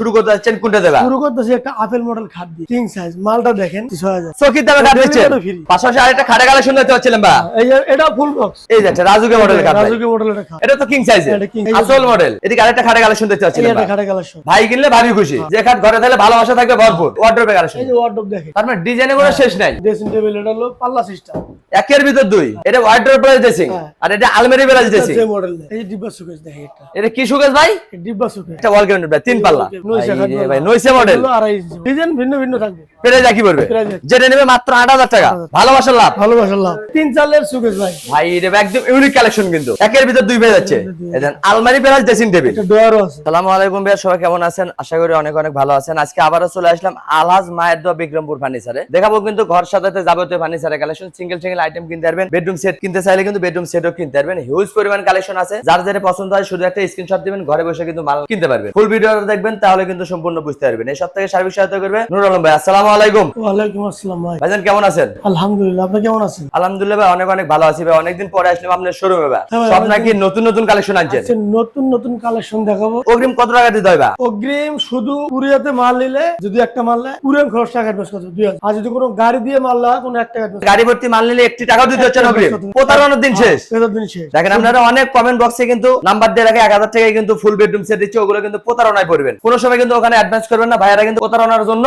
শুরু করতে যাচ্ছেন কোনটা দেবা? শুরু করতেছি একটা আপেল মডেল খাট দিয়ে। কিং সাইজ মালটা দেখেন ছয় হাজার চকির দামে কাট দিচ্ছেন? Delivery পাশাপাশি আরেকটা খাটে কালেকশন দেখতে পাচ্ছিলাম বা? এই এটা ফুল বক্স এই যাচ্ছে রাজুকে মডেলের খাট। রাজুকি মডেলের খাট। এটা তো কিং এটা king। আসল মডেল এদিকে আরেকটা খাটে কালেকশন দেখতে এই পাচ্ছিলাম একটা খাটে ভাই কিনলে ভাবি খুশি। যে খাট ঘরে থাকলে ভালোবাসা থাকবে ভরপুর। ওয়ার্ড্রোবে কালেকশন এই যে ওয়ার্ডরোব দেখেন। তার মানে ডিজাইনে কোনো শেষ নাই। ড্রেসিং টেবিল এটা হলো পাল্লা সিস্টেম একের ভিতর দুই। এটা ওয়ার্ড্রোব প্রাইস ড্রেসিং হ্যাঁ। আর এটা আলমারি প্রাইস ড্রেসিং যে মডেল এই ডিব্বা সুকেশ দেখেন এটা। এটা কি সুকেশ ভাই? ডিব্বা সুকেশ এটা ওয়াল গ্রাউন্ড তিন পাল্লা। খাট ভাই রে বলা। ভাই নইসে মডেল এগুলো আড়াই ইঞ্চি ডিজাইন ভিন্ন ভিন্ন থাকবে। পেরে যা পড়বে যেটা নেবে মাত্র আট হাজার টাকা। ভালোবাসার লাভ। ভালোবাসা লাভ। তিন চালের সুকেশ ভাই। ভাই রে একদম ইউনিক কালেকশন কিন্তু। একের ভিতর দুই পেয়ে যাচ্ছে। এই আলমারি প্লাস ড্রেসিং টেবিল এটা ডয়ারও আছে। সালামু আলাইকুম ভাইয়া সবাই কেমন আছেন? আশা করি অনেক অনেক ভালো আছেন। আজকে আবারও চলে আসলাম আলহাজ মায়ের দোয়া বিক্রমপুর ফার্নিচারে দেখাবো কিন্তু ঘর সাজাতে যাবতীয় ফার্নিচারের কালেকশন সিঙ্গেল সিঙ্গেল আইটেম কিনতে পারবেন। বেডরুম সেট কিনতে চাইলে কিন্তু বেডরুম সেটও কিনতে পারবেন। হিউজ পরিমাণ কালেকশন আছে। যার যেটা পছন্দ হয় শুধু একটা স্ক্রিনশট দিবেন। ঘরে বসে কিন্তু মাল কিনতে পারবেন। ফুল ভিডিও দেখবেন তাহলে কিন্তু সম্পূর্ণ বুঝতে পারবেন। এই সপ্তাহে সার্বিক সহায়তা করবে নুর আলম ভাই আসসালামু আলাইকুম। ওয়ালাইকুম আসসালাম ভাই। ভাইজান কেমন আছেন? আলহামদুলিল্লাহ আপনি কেমন আছেন? আলহামদুলিল্লাহ ভাই অনেক অনেক ভালো আছি ভাই। অনেকদিন পরে আসলাম আপনার শোরুমে ভাই। হ্যাঁ সব নাকি নতুন নতুন কালেকশন আনছেন? আজকে নতুন নতুন কালেকশন দেখাবো। অগ্রিম কত টাকা দিতে হয় ভাই? অগ্রিম শুধু কুরিয়াতে মাল নিলে যদি একটা মাল নেয় কুরিয়ান খরচ টাকা অ্যাডভান্স করতে হবে, আর যদি কোনো গাড়ি দিয়ে মাল নেওয়া কোনো এক টাকা গাড়ি ভর্তি মাল নিলে একটি টাকাও দিতে হচ্ছে না অগ্রিম। প্রতারণার দিন শেষ। করতে দিন শেষ। দেখেন আপনারা অনেক কমেন্ট বক্সে কিন্তু নাম্বার দিয়ে রাখে এক হাজার টাকায় কিন্তু ফুল বেডরুম সেট দিচ্ছে ওগুলো কিন্তু প্রতারণায় পড়বেন। কোনো সময় কিন্তু ওখানে অ্যাডভান্স করবেন না। ভাইয়ারা কিন্তু প্রতারণার জন্য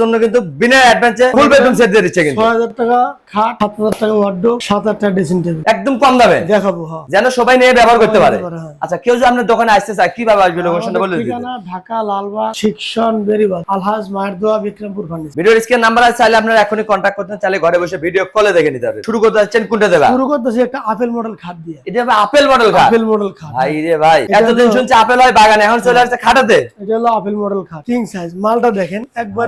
জন্য কিন্তু বিনা অ্যাডভান্সে ফুল বেডরুম সেট দিয়ে দিচ্ছে কিন্তু। ছয় হাজার টাকা খাট সাত হাজার টাকা ওয়ার্ডো সাত হাজার টাকা ড্রেসিং টেবিল একদম কম দামে। দেখাবো হ্যাঁ। যেন সবাই নিয়ে ব্যবহার করতে পারে। হ্যাঁ। আচ্ছা কেউ যদি আপনার দোকানে আসতে চায় কীভাবে আসবে লোকেশনটা বলে দিন ঢাকা লালবাগ শিক্ষণ বেরিবাগ আলহাজ মায়ের দোয়া বিক্রমপুর ফার্নিচার। ভিডিওর স্ক্রিন নাম্বার আছে চাইলে আপনারা এখনই কন্ট্যাক্ট করতে চাইলে ঘরে বসে ভিডিও কলে দেখে নিতে হবে। শুরু করতে যাচ্ছেন কোনটা দেবা? শুরু করতেছি একটা আপেল মডেল খাট দিয়ে। এটা হবে আপেল মডেল খাট। আপেল মডেল খাট। ভাই রে ভাই এতদিন শুনছি আপেল হয় বাগানে এখন চলে আসছে খাটাতে। এটা হলো আপেল মডেল খাট। কিং সাইজ মালটা দেখেন একবার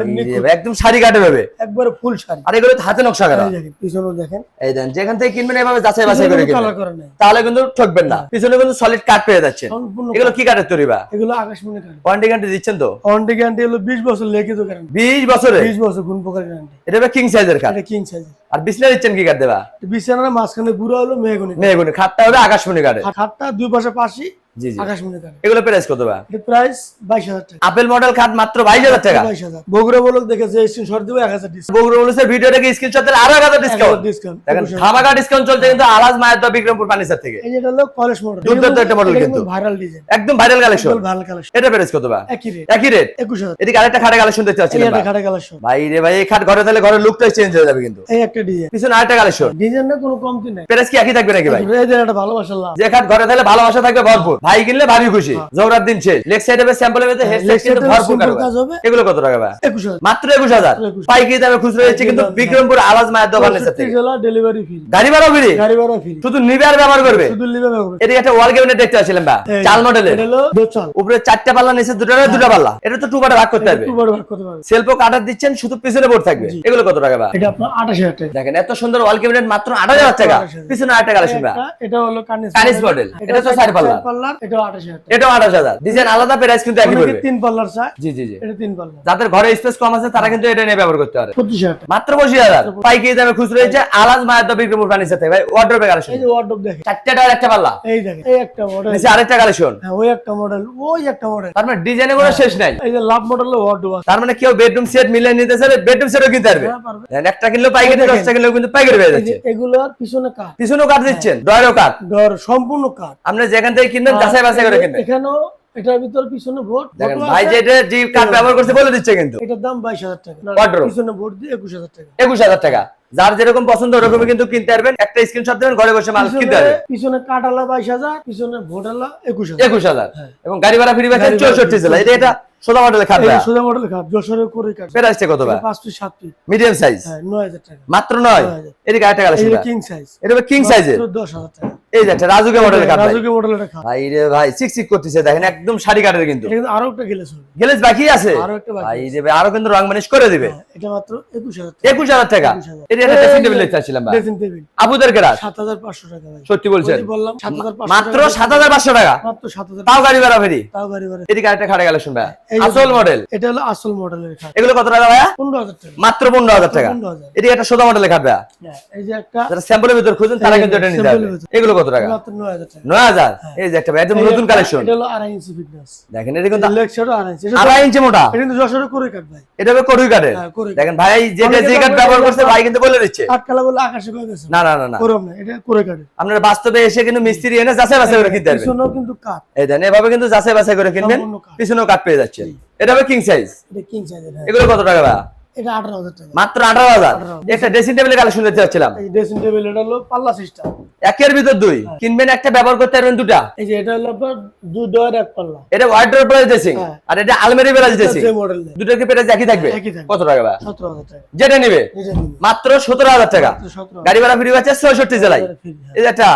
একদম শাড়ি কাটে ভাবে একবার ফুল শাড়ি। আর এগুলো হাতে নকশা করা। দেখেন পিছনে দেখেন। এই দেন যেখান থেকে কিনবেন এভাবে যাচাই বাছাই করে কিনবেন। করে নাই। তাহলে কিন্তু ঠকবেন না। পিছনে কিন্তু সলিড কাট পেয়ে যাচ্ছে এগুলো কি কাঠের তৈরি বা? এগুলো আকাশমণি কাঠ। ওয়ারেন্টি গ্যারান্টি দিচ্ছেন তো? ওয়ারেন্টি গ্যারান্টি হলো বিশ বছর লিখিত গ্যারান্টি বিশ বছরে? বিশ বছর গুণ প্রকার গ্যারান্টি এটা কিং সাইজের খাট। এটা কিং সাইজ আর বিছনা দিচ্ছেন কি কাঠ দেবা? বিছানার মাঝখানে গুঁড়ো হলো মেহগুনি মেহগুনি। খাটটা হবে আকাশমণি কাঠের। খাটটা দুই পাশে পাশি জি জি। আকাশমণি কাঠ এগুলো প্রাইস কত বা প্রাইস বাইশ হাজার টাকা। আপেল মডেল খাট মাত্র বাইশ হাজার টাকা? বাইশ হাজার। বগুড়া বলক দেখে স্ক্রিনশট দিব এক হাজার ডিসকাউন্ট বগুড়া বলেছে ভিডিও থেকে স্ক্রিনশট দিলে আরও এক হাজার ডিসকাউন্ট ডিসকাউন্ট দেখেন ধামাকা ডিসকাউন্ট চলছে কিন্তু আলাজ মায়ের দোয়া বিক্রমপুর ফার্নিচার থেকে। এই যেটা হলো কলেজ মডেল দুর্দান্ত একটা model কিন্তু। ভাইরাল ডিজাইন একদম ভাইরাল কালেকশন ভালো কালেকশন এটা প্রাইস কত বা একই রেট একই রেট একুশ হাজার। এদিকে আরেকটা খাটে কালেকশন দেখতে এই পাচ্ছিলাম খাটে কালেকশন ভাই রে ভাই এই খাট ঘরে তাহলে ঘরের লুকটাই চেঞ্জ হয়ে যাবে কিন্তু। এই একটা ডিজাইন পিছনে আরেকটা কালেকশন ডিজাইনটা কোনো কমতি নাই। প্রাইস কি একই থাকবে নাকি ভাই? এই যে একটা ভালোবাসার যে খাট ঘরে তাহলে ভালোবাসা থাকবে ভরপুর। ভাই কিনলে ভাবি খুশি। জোহরার দিন শেষ। লেগ সাইডে স্যাম্পলের মধ্যে হেড leg সাইড কিন্তু ভরপুর কাজ হবে। এগুলো কত টাকা ভাই? মাত্র একুশ হাজার? 21,000 পাইকারি দামে খুচরো হচ্ছে কিন্তু বিক্রমপুর আলাজ মায়ের দোকান পঁয়ষট্টি থেকে জেলা ডেলিভারি ফ্রি গাড়ি ভাড়া ফ্রি? গাড়ি ভাড়া ফ্রি। শুধু ব্যবহার করবে? শুধু ব্যবহার এদিকে একটা ওয়াল ক্যাবিনেট দেখতে বা চাল মডেলের উপরে চারটা পাল্লা নিচে দুটো দুটো পাল্লা। এটা তো টু পার্টে ভাগ করতে হবে। একটু বড় ভাগ করতে পারবে সেলফও কাটার দিচ্ছেন শুধু পিছনে বোর্ড থাকবে। এগুলো কত টাকা বা এটা আপনার আঠাশ হাজার টাকা। দেখেন এত সুন্দর ওয়াল ক্যাবিনেট মাত্র আট হাজার টাকা। পিছনে আট টাকা কালেকশন এটা হলো কার্নিস model, এটা তো চার পাল্লা। পাল্লার এটাও আঠাশ হাজার এটাও আঠাশ হাজার। ডিজাইন আলাদা প্রাইস কিন্তু একই পড়বে। তিন পাল্লার চায় জি জি জি। এটা তিন পাল্লা যাদের ঘরে স্পেস কম আছে তারা কিন্তু এটা নিয়ে ব্যবহার করতে পারে। পঁচিশ হাজার মাত্র পঁচিশ হাজার। পাইকারি দামে খুচরো হয়েছে আলাজ মায়ের দা বিক্রমপুর ফার্নিচার থেকে। ভাই ওয়ার্ড্রোবে কালেকশন এই যে ওয়ার্ডরোব দেখে চারটে টাকার একটা পাল্লা। এই দেখেন এই একটা মডেল নিচে আরেকটা কালেকশন হ্যাঁ ওই একটা মডেল ওই একটা মডেল তার মানে ডিজাইনে কোনো শেষ নাই। এই যে লাভ মডেল ওয়ার্ডরোব তার মানে কেউ বেডরুম সেট মিলে নিতে চাইলে বেডরুম সেটও কিনতে পারবে। হ্যাঁ, পারবে। দেখেন, একটা কিনলেও পাইকারি দশটা কিনলেও কিন্তু পাইকারি পেয়ে যাচ্ছে। এগুলোর পিছনে কাঠ পিছনেও কাঠ দিচ্ছেন ডয়ারও কাঠ ডর সম্পূর্ণ কাঠ আপনি যেখান থেকে কিনবেন যাচাই বাছাই করে কিনবেন এখানেও এটার ভিতর পিছনে দেখেন ভাই যেটা যে কাঠ ব্যবহার করছে বলে দিচ্ছে কিন্তু। এটার দাম বাইশ হাজার টাকা। Wardrobe। পিছনে বোর্ড দিয়ে একুশ হাজার টাকা। একুশ হাজার টাকা। যার যেরকম পছন্দ ওরকমই কিন্তু কিনতে পারবেন। একটা স্ক্রিনশট দেবেন ঘরে বসে মাল কিনতে পারবেন। পিছনে কাটালা বাইশ হাজার পিছনে ভোটালা একুশ হাজার। একুশ হাজার। হ্যাঁ। এবং গাড়ি ভাড়া ফ্রি পাচ্ছেন গাড়ি ভাড়া চৌষট্টি free জেলা এটা এটা সোজা মডেলে খাট ভাইয়া। সোজা মডেল খাট যশোরের করে ফের আসছে কত ভাই পাঁচ ফিট সাত ফিট মিডিয়াম সাইজ হ্যাঁ নয় হাজার টাকা। মাত্র নয়? নয় হাজার। এদিকে আরেকটা এই কালেকশন কিং সাইজ এটা কিং সাইজের দশ হাজার টাকা। এই যাচ্ছে রাজুকে মডেলের ভাই। রাজুকি মডেলের ভাই রে ভাই সিক সিক করতেছে দেখেন একদম শাড়ি কাটের কিন্তু। এটা কিন্তু আরও একটা গেলে বাকি আছে? আরও একটা বাকি ভাই রে ভাই আরও কিন্তু রং মানিশ করে দিবে। হ্যাঁ, এটা মাত্র একুশ হাজার টাকা। এটা একটা ড্রেসিং টেবিল দেখতে চাচ্ছিলাম ভাই। ড্রেসিং টেবিল আবুদের কেরাস সাত হাজার পাঁচশো টাকা ভাই। সত্যি বলছেন? বললাম মাত্র টাকা। সাত হাজার পাঁচশো টাকা? মাত্র সাত হাজার তাও গাড়ি ভাড়া ফেরি? তাও গাড়ি ভাড়া। এদিকে আরেকটা খাটে কালেকশন ভাই আসল মডেল এটা হলো আসল মডেলের খাট এগুলো কত টাকা পনেরো হাজার টাকা। মাত্র পনেরো হাজার টাকা। পনেরো হাজার। একটা মডেলের খাট হ্যাঁ, এই যে একটা যারা স্যাম্পলের ভিতর খুঁজেন তারা কিন্তু এটা নিতে। এগুলো কত টাকা? নয় হাজার হাজার? এই যে একটা একদম নতুন কালেকশন এটা হলো আড়াই ইঞ্চি ফিটনেস দেখেন এটা কিন্তু আড়াই ইঞ্চি। মোটা। এটা কিন্তু যশোরে করে কাট ভাই। এটা হবে করুই হ্যাঁ। দেখেন ভাই যেটা যে বলে ব্যবহার করছে ভাই কিন্তু বলে দিচ্ছে। কালা বলে আকাশে করে গেছে। না না না না। করব না এটা করে কাটে আপনারা বাস্তবে এসে কিন্তু মিস্ত্রি এনে যাচাই বাছাই করে কিনতে পারবেন। পিছনেও কিন্তু কাঠ। এই দেন এভাবে কিন্তু যাচাই বাছাই করে কিনবেন। পিছনেও কাঠ পেয়ে যাচ্ছেন। এটা হবে কিং সাইজ এটা কিং সাইজের হ্যাঁ। এগুলো কত টাকা ভাই? এটা টাকা। মাত্র আঠারো হাজার? একটা ড্রেসিং টেবিলের কালেকশন দেখতে চাচ্ছিলাম এই ড্রেসিং টেবিল এটা হলো পাল্লা সিস্টেম একের ভিতর দুই। কিনবেন একটা ব্যবহার করতে পারবেন দুটা। এই যে এটা হলো আপনার দুই ডয়ের এক পাল্লা। এটা ওয়ার্ড্রোব প্লাস ড্রেসিং হ্যাঁ। আর এটা আলমারি প্লাস ড্রেসিং যে কি প্রাইস একই থাকবে? কত টাকা ভাই? টাকা। যেটা নিবে? মাত্র সতেরো হাজার টাকা। গাড়ি ভাড়া ফ্রি পাচ্ছে ছয়ষট্টি জেলায়। free, হ্যাঁ। এই একটা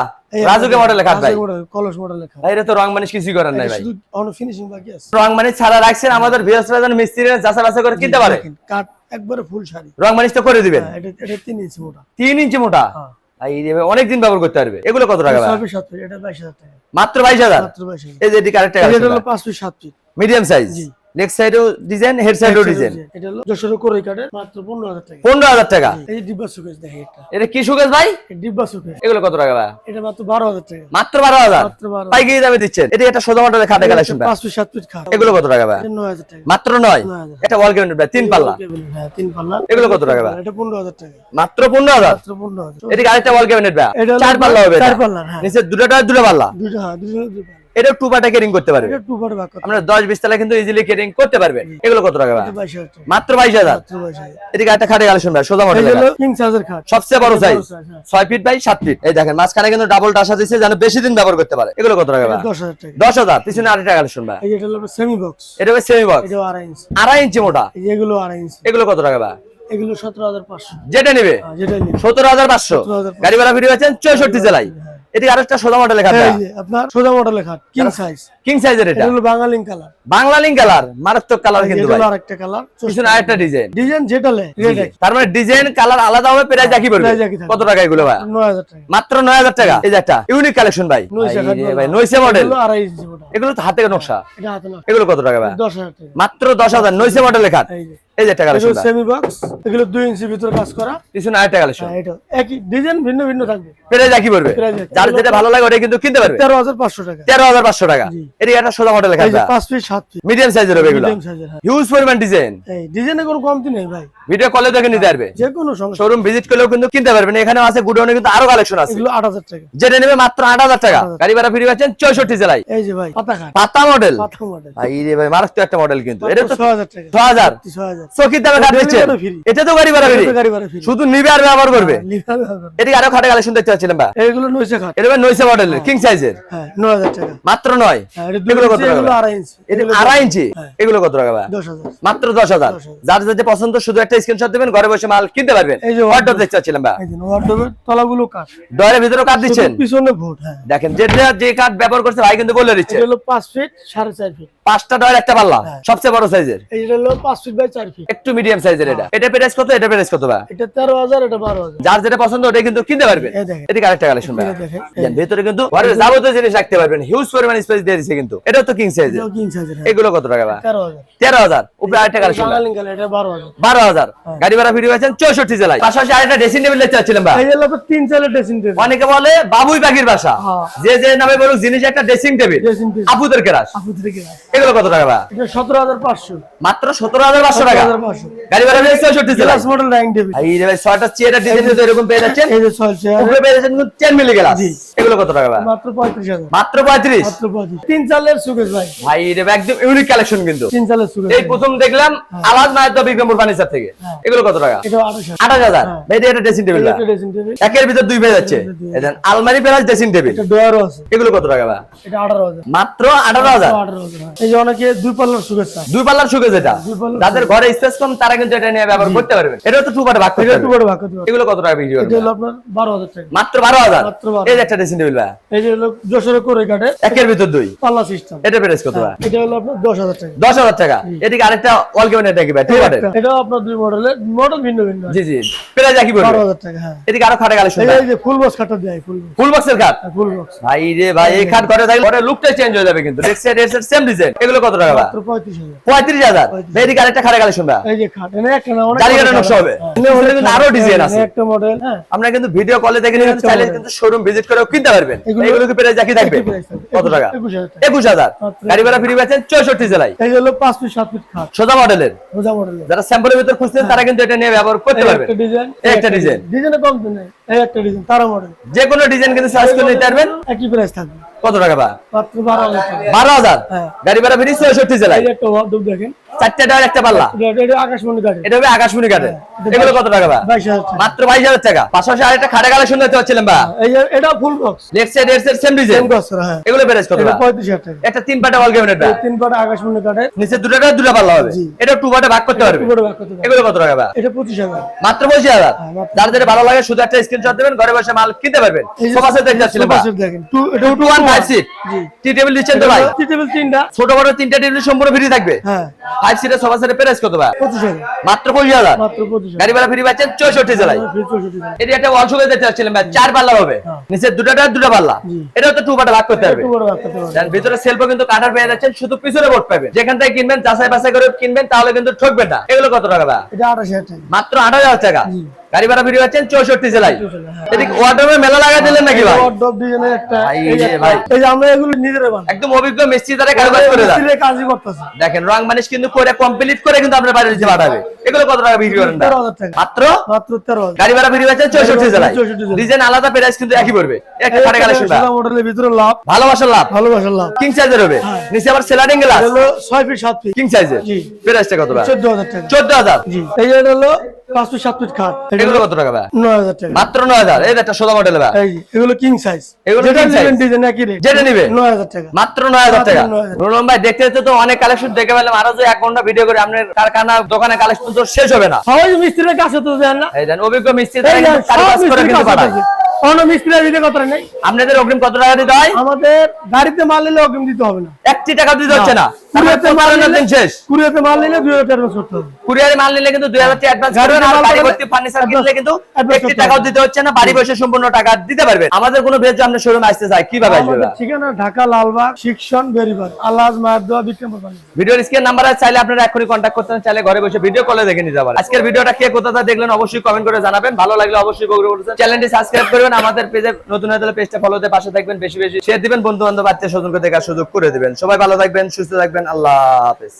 রাজুকে মডেলের খাট ভাই। কলস মডেলের খাট ভাই এটা তো রং কিছুই করার নাই ভাই। শুধু অন ফিনিশিং বাকি আছে। রং মানিস ছাড়া রাখছেন আমাদের ভিউয়ার্সরা যেন মিস্ত্রি যাচাই বাছাই করে কিনতে পারে। কাঠ একবারে ফুল শাড়ি। রং মানিস তো করে দিবেন। হ্যাঁ, এটা এটা তিন ইঞ্চি মোটা। তিন ইঞ্চি মোটা? হ্যাঁ। অনেক দিন ব্যবহার করতে পারবে। এগুলো কত টাকা মাত্র বাইশ হাজার? এই যে ফিট মিডিয়াম সাইজ জি। লেগ ডিজাইন হেড সাইডেও ডিজাইন এটা হলো যশোরে করে কাঠের মাত্র পনেরো হাজার টাকা। পনেরো হাজার টাকা? এই ডিব্বা সুকেশ দেখে এটা। এটা কি সুকেশ ভাই? ডিব্বা সুকেশ। এগুলো কত টাকা ভাই? এটা মাত্র বারো হাজার টাকা। মাত্র বারো হাজার? মাত্র বারো পাইকারি দামে দিচ্ছেন। এটা একটা সোজা মডেলের খাটে কালেকশন পাঁচ ফিট সাত ফিট খাট। এগুলো কত টাকা ভাই? এটা নয় হাজার টাকা। মাত্র নয়? নয় এটা ওয়াল গ্যারান্টি ভাই তিন পাল্লা। তিন পাল্লা। এগুলো কত টাকা ভাই? এটা পনেরো হাজার টাকা। মাত্র আরেকটা ওয়াল ক্যাবিনেট ভাই। এটা চার পাল্লা হবে চার পাল্লা হ্যাঁ। নিচে দুটোটা দুটো পাল্লা। দুটো হ্যাঁ দুটো দুটো পাল্লা। এটা টু পাটা কেরিং করতে পারবে আমরা দশ বিশ তালা কিন্তু ইজিলি কেরিং করতে পারবে এগুলো কত টাকা টাকা। মাত্র বাইশ হাজার। এদিকে একটা খাটে কালেকশন ভাই সোজা মডেল সবচেয়ে বড় সাইজ হ্যাঁ। ছয় ফিট বাই সাত ফিট এই দেখেন মাঝখানে কিন্তু ডাবল টাসা দিচ্ছে যেন বেশি দিন ব্যবহার করতে পারে। এগুলো কত টাকা দশ হাজার টাকা। পিছনে আরেকটা কালেকশন ভাই। এটা হলো সেমি বক্স এটা সেমি বক্স আড়াই ইঞ্চি মোটা। এগুলো আড়াই ইঞ্চি এগুলো কত টাকা ভাই? এগুলো সতেরো হাজার পাঁচশো। যেটা নিবে? হ্যাঁ, সতেরো হাজার পাঁচশো। 17,500 গাড়ি ভাড়া ভিডিও আছেন চৌষট্টি জেলায়। এটি আরেকটা সোজা এই যে আপনার সোজা মডেলের খাট কিং সাইজ কিং সাইজের এটা। হলো বাঙালিং কালার বাংলা কালার মারাত্মক কালার কিন্তু ভাই। আরেকটা কালার পিছনে আরেকটা ডিজাইন ডিজাইন যেটা লে তার মানে ডিজাইন কালার আলাদা হবে একই পড়বে। কত টাকা এগুলো ভাই? নয় হাজার টাকা। মাত্র নয় হাজার টাকা। এই যে একটা ইউনিক কালেকশন ভাই। ভাই, নয়সে মডেল এগুলো তো হাতে নকশা। এটা হাতে না এগুলো কত টাকা ভাই? দশ হাজার টাকা। মাত্র দশ হাজার নয়সে মডেলের খাট। এই এই যে কালেকশন সেমি বক্স এগুলো দুই ইঞ্চি ভিতরে কাজ করা। পিছনে আরেকটা কালেকশন। হ্যাঁ, এটা। একই ডিজাইন ভিন্ন ভিন্ন থাকবে। প্রাইস একই পড়বে। যার যেটা ভালো লাগে ওটা কিন্তু কিনতে পারবে। তেরো হাজার পাঁচশো টাকা। তেরো হাজার পাঁচশো টাকা। জি। এটি সোজা যে পাঁচ ফিট সাত ফিট মিডিয়াম সাইজের হবে এগুলো। সাইজের হ্যাঁ। হিউজ পরিমাণ ডিজাইন এই ডিজাইনে কোনো কমতি নেই ভাই। ভিডিও কলে দেখে নিতে পারবে। যে কোনো সমস্যা। শোরুম ভিজিট করলেও কিন্তু কিনতে পারবেন এখানে আছে গুডাউনে কিন্তু আরও কালেকশন আছে। এগুলো আট হাজার টাকা। যেটা নেবে মাত্র আট হাজার টাকা। গাড়ি ভাড়া ফ্রি পাচ্ছেন চৌষট্টি জেলায়। এই যে ভাই পাতা পাতা মডেল পাতা মডেল ভাই রে ভাই মারাত্মক একটা মডেল কিন্তু। এটা তো ছয় হাজার টাকা। ছ হাজার। ছয় হাজার। চকির দামে এটা তো গাড়ি ভাড়া ফ্রি। শুধু নিবে আর ব্যবহার করবে? এদিকে আরও খাটে কালেকশন দেখতে পাচ্ছিলাম নয়শো খাট। এটা মডেলের কিং সাইজের হ্যাঁ। নয় হাজার টাকা। মাত্র নয়? হ্যাঁ এগুলো কত টাকা এগুলো? আড়াই ইঞ্চি। এটা এগুলো আড়াই ইঞ্চি? হ্যাঁ। এগুলো কত টাকা ভাই? দশ হাজার। মাত্র দশ হাজার। যার যাতে পছন্দ শুধু একটা স্ক্রিনশট দেবেন ঘরে বসে মাল কিনতে পারবেন। যে অর্ডার দেখতে পাচ্ছিলাম ভাই এই যে ওয়ার্ডরোবের তলাগুলো কাঠ। ডয়ের ভিতরে কাট দিচ্ছেন? পিছনে ভোট হ্যাঁ। দেখেন যেটা যে কাঠ ব্যবহার করছে ভাই কিন্তু বলে দিচ্ছে। এটা হলো পাঁচ ফিট সাড়ে চার ফিট পাঁচটা ডয়ের একটা পাল্লা হ্যাঁ। সবচেয়ে বড় সাইজের এইটা হলো পাঁচ ফিট বাই চার ফিট একটু মিডিয়াম সাইজের এটা। এটা প্রাইস কত? এটা প্রাইস কত ভাই? এটা তেরো হাজার এটা বারো হাজার। যার যেটা পছন্দ ওটা কিন্তু কিনতে পারবেন। এদিকে আরেকটা কালেকশন ভাই। ভেতরে কিন্তু ঘরের যাবতীয় জিনিস রাখতে পারবেন। হিউজ পরিমাণ স্পেস দিয়ে দিচ্ছে কিন্তু। এটা তো কিং সাইজের কিং সাইজের হ্যাঁ। এগুলো কত টাকা ভাই? তেরো হাজার। উপরে আরেকটা কালেকশন এটা বারো হাজার। হ্যাঁ। গাড়ি ভাড়া ভিডিও আছেন চৌষট্টি জেলায়। পাশাপাশি আরেকটা ড্রেসিং টেবিল দেখতে পাচ্ছিলাম ভাই। এই হলো আপনার তিন চালের ড্রেসিং টেবিল অনেকে বলে বাবুই পাখির বাসা। হ্যাঁ। যে যে নামে বলুক জিনিস একটা ড্রেসিং টেবিল আপুদের কেরাস আপু থেকে এগুলো কত টাকা এটা সতেরো হাজার পাঁচশো। মাত্র সতেরো হাজার পাঁচশো টাকা। গাড়ি ভাড়া ভিডিও চৌষট্টি জেলায়। মডেল র্যাঙ্ক টেবিল এই রে ভাই ছয়টা চেয়ারের ডিজাইন তো এরকম পেয়ে যাচ্ছেন। এই যে ছয় চেয়ার উপরে পেয়ে যাচ্ছেন কিন্তু মিলি গেলাস এগুলো কত টাকা মাত্র পঁয়ত্রিশ হাজার। মাত্র পঁয়ত্রিশ? মাত্র পঁয়ত্রিশ। তিন চালের সুকেশ ভাই। ভাই রে একদম ইউনিক কালেকশন কিন্তু। তিন চালের সুকেশ এই প্রথম দেখলাম আলাদ মায়ের তো বিক্রমপুর ফার্নিচার থেকে। হ্যাঁ। এগুলো কত টাকা? এটা হাজার। আঠাশ হাজার। হ্যাঁ। ভাই এটা একটা ড্রেসিং টেবিল এটা ড্রেসিং টেবিল একের ভিতর দুই পেয়ে যাচ্ছে। আলমারি প্লাস ড্রেসিং টেবিল এটা ডোয়ারও আছে। এগুলো কত টাকা এটা মাত্র আঠারো হাজার হ্যাঁ। এই যে অনেকে দুই পাল্লার সুকেশ দুই পাল্লার সুখে যেটা। যাদের ঘরে স্পেস কম তারা কিন্তু এটা নিয়ে ব্যবহার করতে পারবেন এটা তো টু পার্টে ভাগ করতে এটা একটু ভাগ করতে এগুলো কত টাকা বিক্রি এটা হলো আপনার বারো হাজার টাকা। মাত্র বারো হাজার? মাত্র 12,000 এই যে একটা ড্রেসিং টেবিল ভাই। এই যে হলো যশোরে করে কাটে একের ভিতর দুই। পাল্লা সিস্টেম এটা প্রাইস কত এটা হলো আপনার দশ হাজার টাকা। দশ হাজার টাকা। এদিকে আরেকটা ওয়াল ক্যাবিনেট নাকি টু পার্টের এটাও আপনার দুই মডেলের মডেল ভিন্ন ভিন্ন। জি জি। প্রাইস একই পড়বে। হাজার টাকা হ্যাঁ। এদিকে আরও খাটে কালেকশন এই এই যে ফুল বক্স কাটা দেয় ফুল বক্সের খাট? ফুল বক্স ভাই রে ভাই এই খাট ঘরে থাকলে লুকটাই চেঞ্জ হয়ে যাবে কিন্তু। সেম ডিজাইন এগুলো কত টাকা পঁয়ত্রিশ হাজার। পঁয়ত্রিশ হাজার। এদিকে আরেকটা খাটে কালেকশন এই যে খাট একটা খাট নকশা হবে। এনে হলে কিন্তু আরও ডিজাইন আছে। একটা মডেল হ্যাঁ। আমরা কিন্তু ভিডিও কলে দেখে নিলে চাইলে কিন্তু শোরুম ভিজিট করেও কিনতে পারবেন। এগুলো- এগুলো কি প্রাইস একই থাকবে একই price থাকবে। কত টাকা? একুশ হাজার টাকা। একুশ হাজার। মাত্র। গাড়ি ভাড়া ফ্রি পাচ্ছেন চৌষট্টি জেলায়। এই হলো পাঁচ ফিট সাত ফিট খাট। সোজা মডেলের রোজা মডেলের যারা স্যাম্পলের ভিতর খুঁজছেন তারা কিন্তু এটা নিয়ে ব্যবহার করতে পারবেন। একটা ডিজাইন একটা ডিজাইন ডিজাইনে কম নেই এই একটা ডিজাইন তারা মডেল যে কোনো ডিজাইন কিন্তু সার্চ করে নিতে পারবেন। একই প্রাইস থাকবে। কত টাকা বা বারো হাজার হ্যাঁ। গাড়ি ভাড়া ফ্রি জেলায়। এই একটা দেখেন। চারটে টাকার একটা পাল্লা। এটা- হবে আকাশমণি কাঠের। এটা এগুলো কত টাকা বা মাত্র বাইশ হাজার টাকা। পাশাপাশি আরেকটা খাটে বা এই এটা ফুল বক্স লেফট সাইড এর সেম ডিজাইন হ্যাঁ। এগুলো প্রাইস কত পঁয়ত্রিশ হাজার টাকা। একটা তিন পাটা ওয়াল ক্যাবিনেট তিন পাটা আকাশমণি কাঠের। নিচে দুটো টাকা দুটো পাল্লা হবে। এটা টু পাটে ভাগ করতে পারবে। এগুলো কত টাকা বা এটা পঁচিশ হাজার। মাত্র পঁচিশ হাজার। হ্যাঁ, যার যেটা ভালো লাগে শুধু একটা স্ক্রিনশট দেবেন ঘরে বসে মাল কিনতে পারবেন। দেখতে two two one five seat tea table দিচ্ছেন তো ভাই। টি টেবিল তিনটা। ছোট বড় তিনটা টেবিল সম্পূর্ণ ফ্রি থাকবে। হ্যাঁ। ফাইভ সিটের সোফা সেটের প্রাইস কত বা মাত্র পঁচিশ হাজার? মাত্র গাড়ি ভাড়া ফ্রি পাচ্ছেন চৌষট্টি জেলায়। হাজার এটি একটা ওয়াল শোকে দেখতে পাচ্ছিলেন ভাই চার পাল্লা হবে। হ্যাঁ। নিচে দুটো টাকা দুটো পাল্লা। তো টু ভাগ করতে দেন ভিতরে সেলফও কিন্তু কাটার পেয়ে যাচ্ছেন শুধু পিছনে বোর্ড পাবেন। যেখান থেকে কিনবেন যাচাই বাছাই করে কিনবেন তাহলে কিন্তু ঠকবেন না। এগুলো কত টাকা আঠাশ হাজার টাকা। মাত্র আট হাজার টাকা। গাড়ি ভাড়া ফ্রি পাচ্ছেন চৌষট্টি জেলায়। হ্যাঁ। এদিকে ওয়ার্ডরোবে মেলা লাগা দিলেন নাকি ভাই? ওয়ার্ডরোব ডিজাইনের একটা এই যে এই যে একটা- ভাই। এই যে আমরা এগুলো নিজেরা বানাই। একদম অভিজ্ঞ মিস্ত্রি দ্বারা কারবার করে দেন। কাজই করতেছে। দেখেন রং মানিশ কিন্তু করে কমপ্লিট করে কিন্তু আপনার বাড়ির নিচে পাঠাবে এগুলো কত টাকা বিক্রি করেন মাত্র? মাত্র তেরো গাড়ি ভাড়া ফ্রি পাচ্ছেন চৌষট্টি জেলায়। ডিজাইন আলাদা প্রাইস কিন্তু একই পড়বে। একটা খাটে কালেকশন মডেলের ভিতরে লাভ। ভালোবাসার লাভ। ভালোবাসার লাভ। কিং সাইজের হবে। নিচে আবার সেলারিং গ্লাস হলো ছয় ফিট সাত ফিট কিং সাইজের প্রাইসটা কত চোদ্দ হাজার টাকা। চোদ্দ হাজার। জি। এই হলো পাঁচ ফিট সাত ফিট খাট। এগুলো কত টাকা নয় হাজার টাকা। মাত্র নয় হাজার। এই একটা সোজা মডেল ভাই। এই যে, এগুলো কিং সাইজ এগুলো যেটা king ডিজাইন একই রেট যেটা নিবে? নয় হাজার টাকা। মাত্র নয় হাজার টাকা। 9,000 ভাই দেখতে দেখতে তো অনেক কালেকশন দেখে পেলাম। আরও যে এক ঘণ্টা ভিডিও করে আপনার কারখানা দোকানে কালেকশন তো শেষ হবে না। সবাই মিস্ত্রির কাছে তো দেন না। এই দেন অভিজ্ঞ মিস্ত্রি আপনাদের অগ্রিম কত টাকা দিতে হয়? আমাদের গাড়িতে মাল নিলে অগ্রিম দিতে হবে না। একটি টাকা দিতে হচ্ছে না। কুরিয়াতে মাল নিলে শেষ। কুরিয়াতে মাল নিলে দুই হাজার টাকা করতে হবে। কুরিয়ারে মাল নিলে কিন্তু দুই হাজার টাকা অ্যাডভান্স আর বাড়ি ভর্তি ফার্নিচার কিনলে কিন্তু টাকাও দিতে হচ্ছে না বাড়ি বসে সম্পূর্ণ টাকা দিতে পারবেন আমাদের কোনো ভেজ আপনি শোরুমে আসতে চাই কীভাবে আসবে ঠিকানা ঢাকা লালবাগ শিক্ষণ বেরিবাগ। আল্লাহ মায়ের দোয়া বিক্রম পানি ভিডিওর স্ক্রিন নাম্বার আছে চাইলে আপনারা এখনই কন্ট্যাক্ট করতে চাইলে ঘরে বসে ভিডিও কলে দেখে নিতে পারেন। আজকের ভিডিওটা কে কোথা থেকে দেখলেন অবশ্যই কমেন্ট করে জানাবেন। ভালো লাগলে অবশ্যই চ্যানেলটি সাবস্ক্রাইব করবেন আমাদের পেজে নতুন হয়ে গেলে পেজটা ফলোতে পাশে থাকবেন। বেশি বেশি শেয়ার দিবেন বন্ধু বান্ধব আত্মীয় স্বজনকে দেখার সুযোগ করে দিবেন। সবাই ভালো থাকবেন সুস্থ থাকবেন। আল্লাহ হাফেজ।